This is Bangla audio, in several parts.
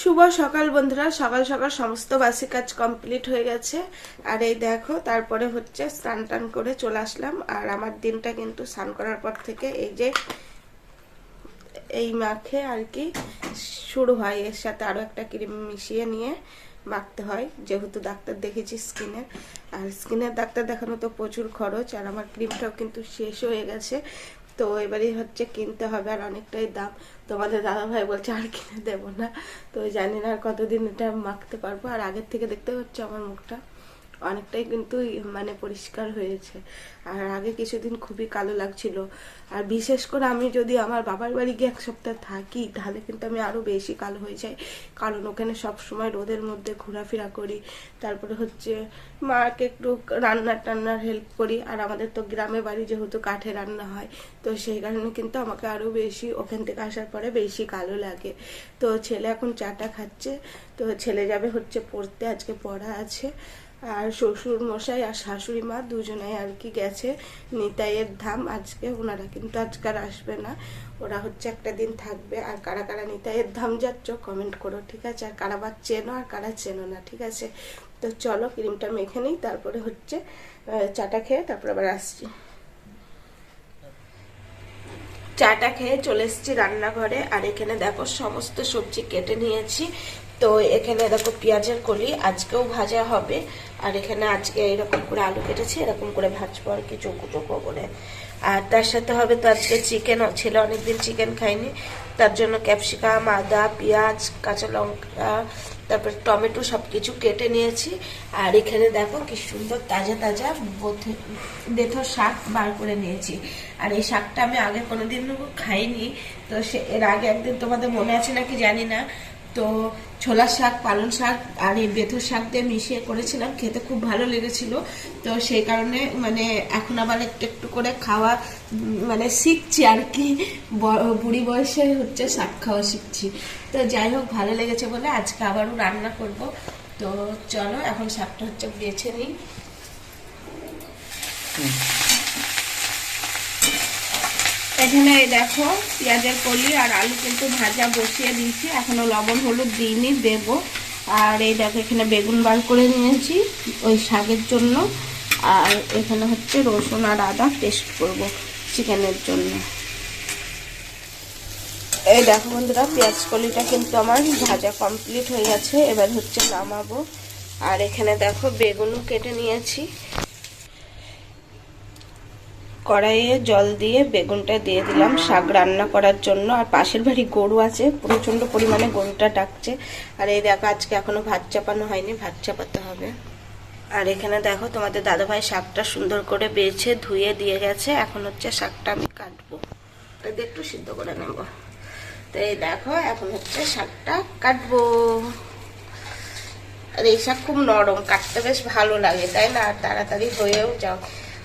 শুভ সকাল বন্ধুরা। সকাল সকাল সমস্ত বাসি কাজ কমপ্লিট হয়ে গেছে। আর এই দেখো, তারপরে হচ্ছে স্নান টান করে চলে আসলাম। আর আমার দিনটা কিন্তু স্নান করার পর থেকে এই যে এই মাখে আর কি শুরু হয়। এর সাথে আরও একটা ক্রিম মিশিয়ে নিয়ে মাখতে হয়। যেহেতু ডাক্তার দেখেছি স্কিনের আর স্কিনের ডাক্তার দেখানো তো প্রচুর খরচ। আর আমার ক্রিমটাও কিন্তু শেষ হয়ে গেছে। তো এবারেই হচ্ছে কিনতে হবে আর অনেকটাই দাম। তোমাদের দাদা ভাই বলছে, আর কিনে দেবো না। তো জানি না আর কতদিন এটা মাখতে পারব। আর আগের থেকে দেখতে হচ্ছে আমার মুখটা। অনেকটাই কিন্তু মানে পরিষ্কার হয়েছে। আর আগে কিছুদিন খুবই কালো লাগছিল। আর বিশেষ করে আমি যদি আমার বাবার বাড়ি গিয়ে এক সপ্তাহ থাকি, তাহলে কিন্তু আমি আরও বেশি কালো হয়ে যাই। কারণ ওখানে সব সময় রোদের মধ্যে ঘোরাফেরা করি। তারপরে হচ্ছে মাকে একটু রান্নার টান্নার হেল্প করি। আর আমাদের তো গ্রামে বাড়ি যেহেতু কাঠে রান্না হয়, তো সেই কারণে কিন্তু আমাকে আরও বেশি, ওখান থেকে আসার পরে বেশি কালো লাগে। তো ছেলে এখন চাটা খাচ্ছে। তো ছেলে যাবে হচ্ছে পড়তে, আজকে পড়া আছে। আর শ্বশুর মশাই আর শাশুড়ি মা দুজনে আর কি গেছে নিতাইয়ের ধাম। আজকে ওনারা কিন্তু আজকাল আসবে না। ওরা হচ্ছে একটা দিন থাকবে। আর কারা কারা নিতাইয়ের ধাম যাচ্ছ কমেন্ট করো, ঠিক আছে? আর কারা বা চেনো আর কারা চেনো না, ঠিক আছে? তো চলো, ক্রিমটা মেখে নিই, তারপরে হচ্ছে চাটা খেয়ে তারপরে আবার আসছি। চাটা খেয়ে চলে এসেছি রান্নাঘরে। আর এখানে দেখো, সমস্ত সবজি কেটে নিয়েছি। তো এখানে দেখো পেঁয়াজের কলি, আজকেও ভাজা হবে। আর এখানে আজকে এরকম করে আলু কেটেছি, এরকম করে ভাজবো আর কি চৌকো চৌকো করে আর তার সাথে হবে তো আজকে চিকেন ছেলে অনেকদিন চিকেন খাইনি তার জন্য ক্যাপসিকাম আদা, পেঁয়াজ, কাঁচা লঙ্কা, তারপর টমেটো সব কিছু কেটে নিয়েছি। আর এখানে দেখো কি সুন্দর তাজা তাজা বোথে- বেথর শাক বার করে নিয়েছি। আর এই শাকটা আমি আগে কোনোদিন খাইনি। তো সে এর আগে একদিন তোমাদের মনে আছে নাকি জানি না। তো ছোলা শাক, পালং শাক আর এই বেথর শাক দিয়ে মিশিয়ে করেছিলাম, খেতে খুব ভালো লেগেছিল। তো সেই কারণে মানে এখন আবার একটু একটু করে খাওয়া মানে শিখছি আর কি। বুড়ি বয়সে হচ্ছে শাক খাওয়া শিখছি। তো যাই হোক, ভালো লেগেছে বলে আজকে আবারও রান্না করব। তো চলো, এখন শাকটা হচ্ছে বেছে নিই। এখানে দেখো পেঁয়াজের কলি আর আলু কিন্তু ভাজা বসিয়ে দিয়েছি। এখনও লবণ, হলুদ দিইনি, দেবো। আর এই দেখো এখানে বেগুন বার করে নিয়েছি ওই শাকের জন্য। আর এখানে হচ্ছে রসুন আর আদা পেস্ট করব চিকেনের জন্য। এই দেখো বন্ধুরা, পেঁয়াজ কলিটা কিন্তু আমার ভাজা কমপ্লিট হয়ে গেছে। এবার হচ্ছে নামাবো। আর এখানে দেখো বেগুনও কেটে নিয়েছি। কড়াইয়ে জল দিয়ে বেগুনটা দিয়ে দিলাম। শাক রান্না করার জন্য। আর পাশের বাড়ি গরু আছে প্রচণ্ড পরিমাণে গরুটা ডাকছে। আর এই দেখো, আজকে এখনও ভাত চাপানো হয়নি, ভাত চাপাতে হবে। আর এখানে দেখো, তোমাদের দাদাভাই শাকটা সুন্দর করে বেছে, ধুয়ে দিয়ে গেছে। এখন হচ্ছে শাকটা আমি কাটবো। একটু সিদ্ধ করে নেব। তো এই দেখো, এখন হচ্ছে শাকটা কাটবো। আর এই শাক খুব নরম, কাটতে বেশ ভালো লাগে, তাই না? আর তাড়াতাড়ি হয়েও যাও।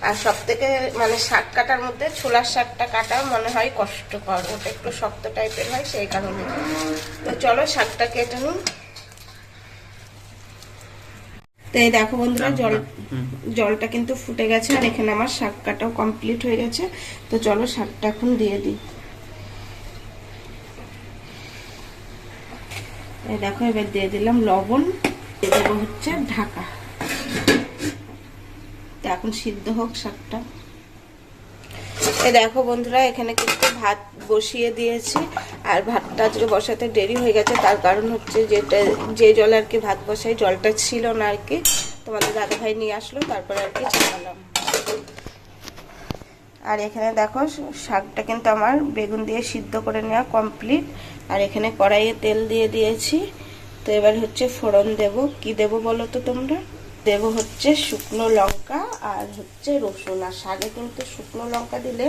আর সব থেকে মানে শাক কাটার মধ্যে ছোলার শাকটা কাটা মনে হয় কষ্টকর ওটা একটু শক্ত টাইপের হয় সেই কারণে। তো চলো শাকটা কেটে নিই। তো এই দেখো বন্ধুরা জল জলটা কিন্তু ফুটে গেছে আর এখানে আমার শাক কাটাও কমপ্লিট হয়ে গেছে। তো চলো শাকটা এখন দিয়ে দিই। এই দেখো এবার দিয়ে দিলাম লবণ দিয়ে দেবো হচ্ছে ঢাকা। তো এখন সিদ্ধ হোক শাকটা। এ দেখো বন্ধুরা, এখানে কিন্তু ভাত বসিয়ে দিয়েছি, আর ভাতটা আজকে বসাতে দেরি হয়ে গেছে, তার কারণ হচ্ছে যেটা, যে জল আর কি ভাত বসাই, জলটা ছিল না আর কি। তোমাদের দাদা ভাই নিয়ে আসলো, তারপরে আর কি চালালাম আর এখানে দেখো, শাকটা কিন্তু আমার বেগুন দিয়ে সিদ্ধ করে নেওয়া কমপ্লিট, আর এখানে কড়াইয়ে তেল দিয়ে দিয়েছি। তো এবার হচ্ছে ফোড়ন দেব। কি দেব বলো তো তোমরা? দেব হচ্ছে শুকনো লঙ্কা আর হচ্ছে রসুন। আর শাকে কিন্তু শুকনো লঙ্কা দিলে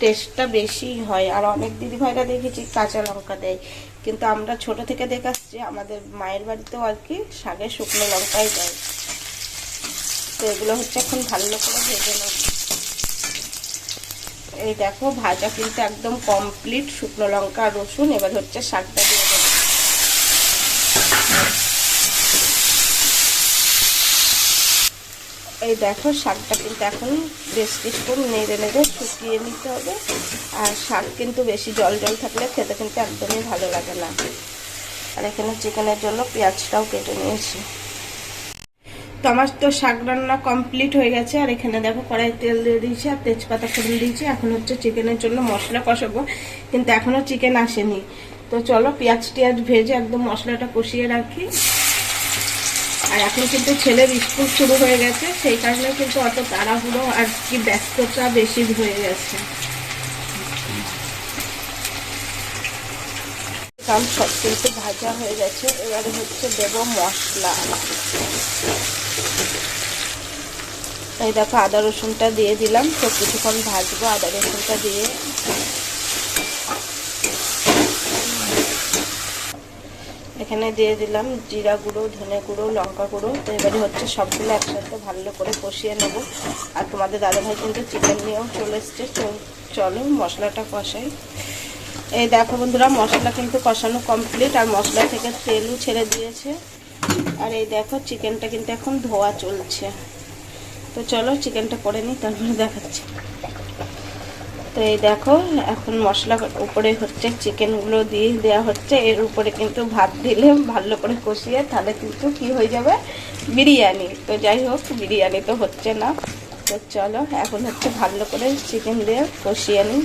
টেস্টটা বেশি হয়। আর অনেক দিদি ভাইরা দেখেছি কাঁচা লঙ্কা দেয়। কিন্তু আমরা ছোট থেকে দেখে আসছি, আমাদের মায়ের বাড়িতেও আর কি শাকে শুকনো লঙ্কাই দেয়। তো এগুলো হচ্ছে এখন ভালো করে ভেজে নেব। এই দেখো, ভাজা কিন্তু একদম কমপ্লিট শুকনো লঙ্কা আর রসুন। এবার হচ্ছে শাকটা দিয়ে দেবো এই দেখো, শাকটা কিন্তু এখন বেশ কিছুক্ষণ নেড়ে নেড়ে শুকিয়ে নিতে হবে। আর শাক কিন্তু বেশি জল জল থাকলে খেতে কিন্তু একদমই ভালো লাগে না। আর এখানে চিকেনের জন্য পেঁয়াজটাও কেটে নিয়েছি। তো আমার তো শাক রান্না কমপ্লিট হয়ে গেছে। আর এখানে দেখো কড়াই তেল দিয়ে দিয়েছি আর তেজপাতা ফোড়ন দিয়েছি। এখন হচ্ছে চিকেনের জন্য মশলা কষাবো। কিন্তু এখনও চিকেন আসেনি। তো চলো, পেঁয়াজ টিয়াজ ভেজে একদম মশলাটা কষিয়ে রাখি। আর এখন কিন্তু ছেলের স্কুল শুরু হয়ে গেছে, সেই কারণে কিন্তু অত তাড়াহুড়ো আর কি ব্যস্ততা বেশি হয়ে গেছে। কাম সব কিন্তু ভাজা হয়ে গেছে, এবারে হচ্ছে দেব মশলা। এই দেখো আদা রসুনটা দিয়ে দিলাম, তো কিছুক্ষণ ভাজবো, আদা রসুনটা দিয়ে এখানে দিয়ে দিলাম জিরা গুঁড়ো, ধনে গুঁড়ো, লঙ্কা গুঁড়ো। তো এবারে হচ্ছে সবগুলো একসাথে ভালো করে কষিয়ে নেব। আর তোমাদের দাদাভাই কিন্তু চিকেন নিয়েও চলে এসছে। চলো মশলাটা কষাই। এই দেখো বন্ধুরা, মশলা কিন্তু কষানো কমপ্লিট আর মশলা থেকে তেলও ছেড়ে দিয়েছে। আর এই দেখো চিকেনটা কিন্তু এখন ধোয়া চলছে। তো চলো চিকেনটা করে নিই, তারপরে দেখাচ্ছি। তো এই দেখো, এখন মশলা উপরে হচ্ছে চিকেনগুলো দিয়ে দেওয়া হচ্ছে। এর উপরে কিন্তু ভাত দিলে ভালো করে কষিয়ে তাহলে কিন্তু কি হয়ে যাবে? বিরিয়ানি। তো যাই হোক, বিরিয়ানি তো হচ্ছে না। তো চলো, এখন হচ্ছে ভালো করে চিকেন দিয়ে কষিয়ে নিই।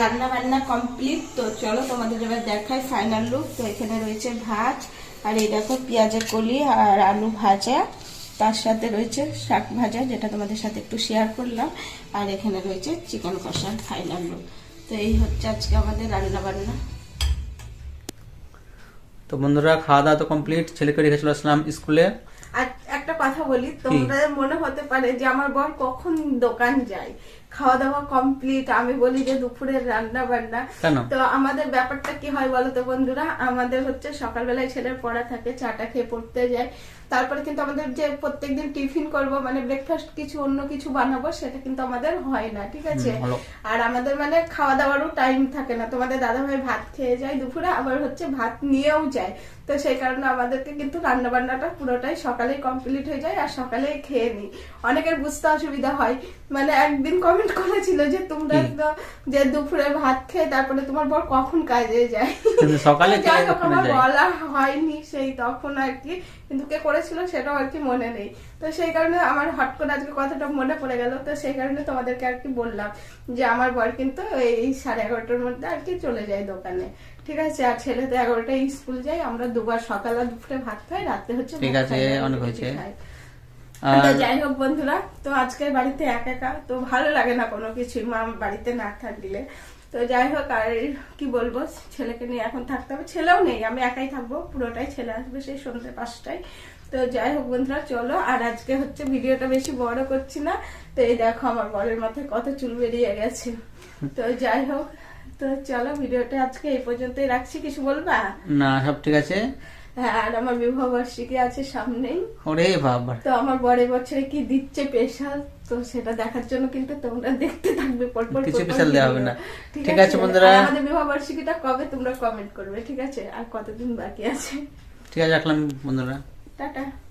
রান্না বান্না কমপ্লিট তো চলো, তোমাদের এবার দেখাই ফাইনাল লুক তো এখানে রয়েছে ভাত, আর এই দেখো পেঁয়াজের কলি আর আলু ভাজা। তার সাথে রয়েছে শাক ভাজা যেটা তোমাদের সাথে একটু শেয়ার করলাম। আর এখানে রয়েছে চিকেন কষার ফাইনাল রোল তো এই হচ্ছে আজকে আমাদের রান্না বান্না। তো বন্ধুরা খাওয়া দাওয়া তো কমপ্লিট ছেলেকে রেখে চলে আসলাম স্কুলে। আর একটা কথা বলি তোমরা মনে হতে পারে যে আমার বর কখন দোকান যায়। খাওয়া দাওয়া কমপ্লিট আমি বলি যে দুপুরের রান্না বান্না তো আমাদের ব্যাপারটা কি হয় বলো তো বন্ধুরা? আমাদের হচ্ছে সকালবেলায় ছেলের পড়া থাকে চাটা খেয়ে পড়তে যায়। তারপরে কিন্তু আমাদের যে প্রত্যেকদিন টিফিন করব মানে ব্রেকফাস্ট কিছু অন্য কিছু বানাবো সেটা কিন্তু আমাদের হয় না ঠিক আছে? আর আমাদের মানে খাওয়া দাওয়ারও টাইম থাকে না। তোমাদের দাদা ভাই ভাত খেয়ে যায় দুপুরে আবার হচ্ছে ভাত নিয়েও যায়। তো সেই কারণে আমাদেরকে কিন্তু রান্না বান্নাটা পুরোটাই সকালেই কমপ্লিট হয়ে যায় আর সকালেই খেয়ে নিই। অনেকের বুঝতে অসুবিধা হয়। মানে একদিন কমেন্ট করেছিল যে তোমরা তো যে দুপুরে ভাত খেয়ে তারপরে তোমার বর কখন কাজে যায়? সকালে যাই হোক আমার বলা হয়নি সেই তখন আর কি কিন্তু কে করেছিল সেটাও আর কি মনে নেই। তো সেই কারণে আমার হট করে আজকে কথাটা মনে পড়ে গেল তো সেই কারণে তোমাদেরকে আর কি বললাম যে আমার বর কিন্তু এই সাড়ে এগারোটার মধ্যে আর কি চলে যায় দোকানে। ঠিক আছে আর ছেলে তো এগারোটায় স্কুল যায় আমরা দুবার সকাল আর দুপুরে ভাত খাই রাতে হচ্ছে ঠিক আছে, অনেক হয়েছে। যাই হোক বন্ধুরা তো আজকে বাড়িতে একা একা তো ভালো লাগে না কোনো কিছুই মা বাড়িতে না থাকলে। তো যাই হোক আর কি বলব ছেলেকে নিয়ে এখন থাকতে হবে। ছেলেও নেই আমি একাই থাকব পুরোটাই ছেলে আসবে সেই সন্ধ্যে পাঁচটায়। তো যাই হোক বন্ধুরা চলো আর আজকে হচ্ছে ভিডিওটা বেশি বড় করছি না। তো এই দেখো আমার বরের মাথায় কত চুল বেরিয়ে গেছে। তো যাই হোক তো চলো ভিডিওটা আজকে এই পর্যন্তই রাখছি কিছু বলবা? না সব ঠিক আছে। আর আমার বিবাহ বার্ষিকী আছে সামনেই। ওরে বাবা। তো আমার বড় বছরে কি দিচ্ছে স্পেশাল তো সেটা দেখার জন্য কিন্তু তোমরা দেখতে থাকবে পরপর কিছু স্পেশাল দেওয়া হবে না। ঠিক আছে? বন্ধুরা। আমাদের বিবাহ বার্ষিকীটা কবে তোমরা কমেন্ট করবে ঠিক আছে? আর কতদিন বাকি আছে? ঠিক আছে রাখলাম বন্ধুরা। টাটা।